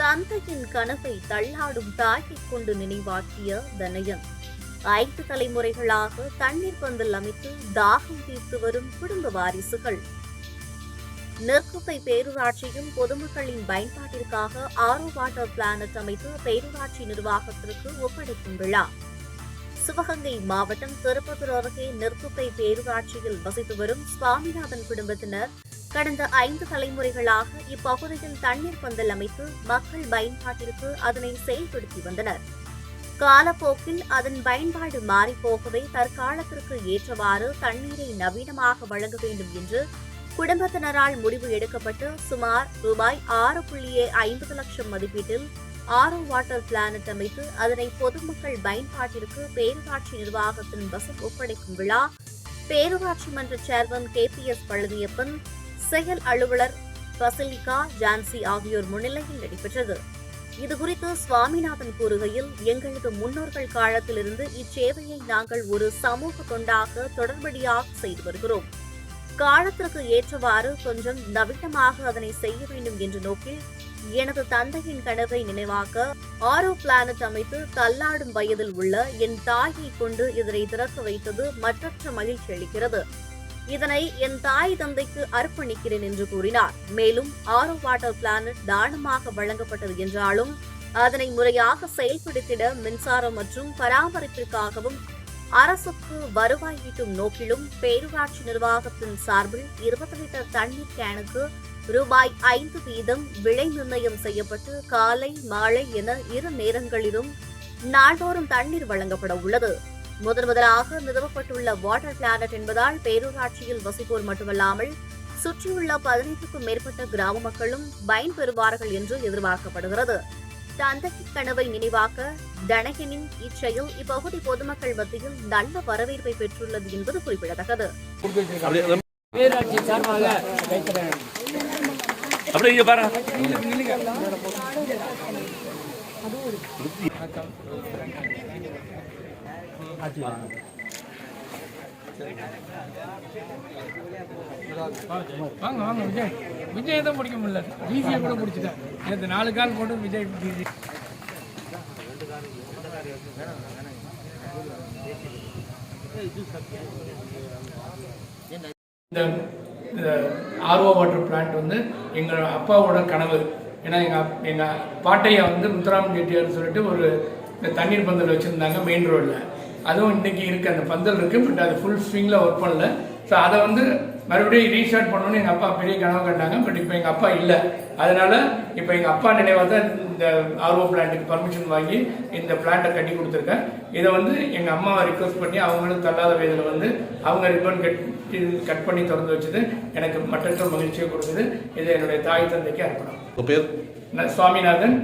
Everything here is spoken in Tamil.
தந்தையின் கனவை தள்ளாடும் தாயை கொண்டு நினைவாக்கிய தனயன் ஐந்து தலைமுறைகளாக தண்ணீர் பந்தல் அமைத்து தாகம் தீர்த்து வரும் குடும்ப வாரிசுகள். நெற்குப்பை பேரூராட்சியும் பொதுமக்களின் பயன்பாட்டிற்காக ஆரோ வாட்டர் பிளானட் அமைத்து பேரூராட்சி நிர்வாகத்திற்கு ஒப்படைக்கும் விழா. சிவகங்கை மாவட்டம் திருப்பத்தூர் அருகே நெற்குப்பை பேரூராட்சியில் வசித்து வரும் சுவாமிநாதன் குடும்பத்தினர் கடந்த ஐந்து தலைமுறைகளாக இப்பகுதியில் தண்ணீர் பந்தல் அமைத்து மக்கள் பயன்பாட்டிற்கு அதனை செயல்படுத்தி வந்தனர். காலப்போக்கில் அதன் பயன்பாடு மாறிப்போகவே தற்காலத்திற்கு ஏற்றவாறு தண்ணீரை நவீனமாக வழங்க வேண்டும் என்று குடும்பத்தினரால் முடிவு எடுக்கப்பட்டு சுமார் ரூபாய் ஆறு புள்ளியே ஐம்பது லட்சம் மதிப்பீட்டில் ஆரோ வாட்டர் பிளானட் அமைத்து அதனை பொதுமக்கள் பயன்பாட்டிற்கு பேரூராட்சி நிர்வாகத்தின் வசம் ஒப்படைக்கும் விழா பேரூராட்சி மன்ற chairman K P S Palaniappan செயல் அலுவலர் பசிலிகா ஜான்சி ஆகியோர் முன்னிலையில் நடைபெற்றது. இதுகுறித்து சுவாமிநாதன் கூறுகையில் எங்களது முன்னோர்கள் காலத்திலிருந்து இச்சேவையை நாங்கள் ஒரு சமூக தொண்டாக தொடர்படியாக செய்து வருகிறோம். காலத்திற்கு ஏற்றவாறு கொஞ்சம் நவீனமாக அதனை செய்ய வேண்டும் என்ற நோக்கில் எனது தந்தையின் கனவை நினைவாக்க ஆரோ பிளானட் அமைத்து தள்ளாடும் வயதில் உள்ள என் தாயை கொண்டு இதனை திறக்க வைத்தது மற்றற்ற மகிழ்ச்சி அளிக்கிறது. இதனை என் தாய் தந்தைக்கு அர்ப்பணிக்கிறேன் என்று கூறினார். மேலும் ஆரோ வாட்டர் பிளானட் தானமாக வழங்கப்பட்டது என்றாலும் அதனை முறையாக செயல்படுத்திட மின்சாரம் மற்றும் பராமரிப்பிற்காகவும் அரசுக்கு வருவாய் ஈட்டும் நோக்கிலும் பேரூராட்சி நிர்வாகத்தின் சார்பில் இருபது லிட்டர் தண்ணீர் கேனுக்கு ரூபாய் ஐந்து வீதம் விலை நிர்ணயம் செய்யப்பட்டு காலை மாலை என இரு நேரங்களிலும் நாள்தோறும் தண்ணீர் வழங்கப்பட உள்ளது. முதன் முதலாக நிறுவப்பட்டுள்ள வாட்டர் பிளானட் என்பதால் பேரூராட்சியில் வசிப்போர் மட்டுமல்லாமல் சுற்றியுள்ள பதினைந்துக்கும் மேற்பட்ட கிராம மக்களும் பயன்பெறுவார்கள் என்று எதிர்பார்க்கப்படுகிறது. தந்தையின் கனவை நினைவாக்க தனகனின் இச்செயல் இப்பகுதி பொதுமக்கள் மத்தியில் நல்ல வரவேற்பை பெற்றுள்ளது என்பது குறிப்பிடத்தக்கது. அப்படியே வாங்க வாங்க விஜய். விஜய் தான் பிடிக்க முடியல. ஈஸியாக கூட பிடிச்சிட்டேன். நேற்று நாலு கால் போட்டு விஜய் ஈஸி இந்த இந்த ஆர்ஓ வாட்டர் பிளான்ட் வந்து எங்கள் அப்பாவோட கனவு. ஏன்னா எங்கள் அப் எங்கள் பாட்டையை வந்து முத்துராம் ஜெட்டியார்னு சொல்லிட்டு ஒரு இந்த தண்ணீர் பந்தல் வச்சுருந்தாங்க மெயின் ரோடில் அதுவும் இன்னைக்கு இருக்குது அந்த பந்தல் இருக்குது பட் அது ஃபுல் ஸ்விங்கில் ஒர்க் பண்ணல. ஸோ அதை வந்து மறுபடியும் ரீஸ்டார்ட் பண்ணணும்னு எங்கள் அப்பா பெரிய கனவு கண்டாங்க பட் இப்போ எங்கள் அப்பா இல்லை. அதனால இப்போ எங்கள் அப்பா நினைவாக தான் இந்த ஆர்ஓ பிளான்ட்டுக்கு பர்மிஷன் வாங்கி இந்த பிளான்ட்டை கட்டி கொடுத்துருக்கேன். இதை வந்து எங்கள் அம்மாவை ரிக்வஸ்ட் பண்ணி அவங்களும் தள்ளாத வயதில் வந்து அவங்க ரிப்பன் கட் கட் பண்ணி திறந்து வச்சது எனக்கு மற்றற்ற மகிழ்ச்சியை கொடுக்குது. இது என்னுடைய தாய் தந்தைக்கு அர்ப்பணம். பேர்? சுவாமிநாதன்.